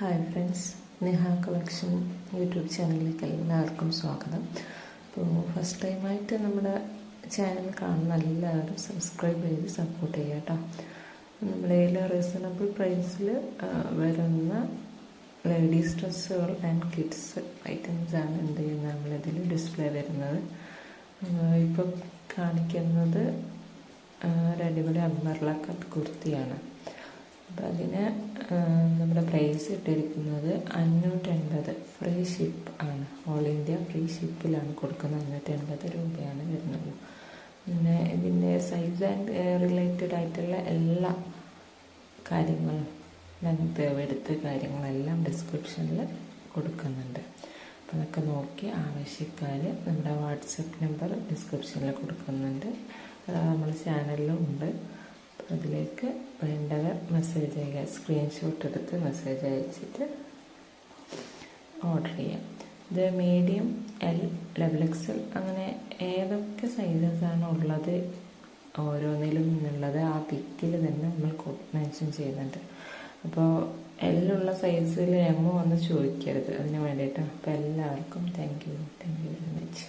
Hi friends Neha collection YouTube ചാനലിലേക്ക് എല്ലാവർക്കും സ്വാഗതം. അപ്പോൾ ഫസ്റ്റ് ടൈമായിട്ട് നമ്മുടെ ചാനൽ കാണുന്ന എല്ലാവരും സബ്സ്ക്രൈബ് ചെയ്ത് സപ്പോർട്ട് ചെയ്യുക കേട്ടോ. നമ്മുടെ കയ്യിൽ റീസണബിൾ പ്രൈസിൽ വരുന്ന ലേഡീസ് ഡ്രസ്സുകൾ ആൻഡ് കിഡ്സ് ഐറ്റംസ് ആണ് എന്ത് ചെയ്യുന്നത് നമ്മളിതിൽ ഡിസ്പ്ലേ വരുന്നത്. ഇപ്പം കാണിക്കുന്നത് ഒരു അടിപൊളി അമ്പർല കട്ട് കുർത്തിയാണ്. അപ്പം അതിന് നമ്മുടെ പ്രൈസ് ഇട്ടിരിക്കുന്നത് അഞ്ഞൂറ്റൻപത് ഫ്രീ ഷിപ്പ് ആണ്. ഓൾ ഇന്ത്യ ഫ്രീ ഷിപ്പിലാണ് കൊടുക്കുന്നത്. അഞ്ഞൂറ്റൻപത് രൂപയാണ് വരുന്നത്. പിന്നെ ഇതിന്റെ സൈസ് ആൻഡ് റിലേറ്റഡ് ആയിട്ടുള്ള എല്ലാ കാര്യങ്ങളും ലെങ്ത് എടുത്ത് കാര്യങ്ങളെല്ലാം ഡിസ്ക്രിപ്ഷനിൽ കൊടുക്കുന്നുണ്ട്. അപ്പോൾ അതൊക്കെ നോക്കി ആവശ്യക്കാർ നമ്മുടെ വാട്സപ്പ് നമ്പർ ഡിസ്ക്രിപ്ഷനിൽ കൊടുക്കുന്നുണ്ട്. അത് നമ്മുടെ ചാനലിലും ഉണ്ട്. അതിലേക്ക് വേണ്ടവർ മെസ്സേജ് അയക്കുക. സ്ക്രീൻഷോട്ട് എടുത്ത് മെസ്സേജ് അയച്ചിട്ട് ഓർഡർ ചെയ്യാം. ഇത് മീഡിയം എൽ ഡബിൾ എക്സൽ അങ്ങനെ ഏതൊക്കെ സൈസസ് ആണ് ഉള്ളത് ഓരോന്നിലും നിന്നുള്ളത് ആ പിക്കിൽ തന്നെ നമ്മൾ മെൻഷൻ ചെയ്യുന്നുണ്ട്. അപ്പോൾ എല്ലുള്ള സൈസിൽ എമ്മ വന്ന് ചോദിക്കരുത്. അതിന് വേണ്ടിയിട്ട് അപ്പോൾ എല്ലാവർക്കും thank you thank you very much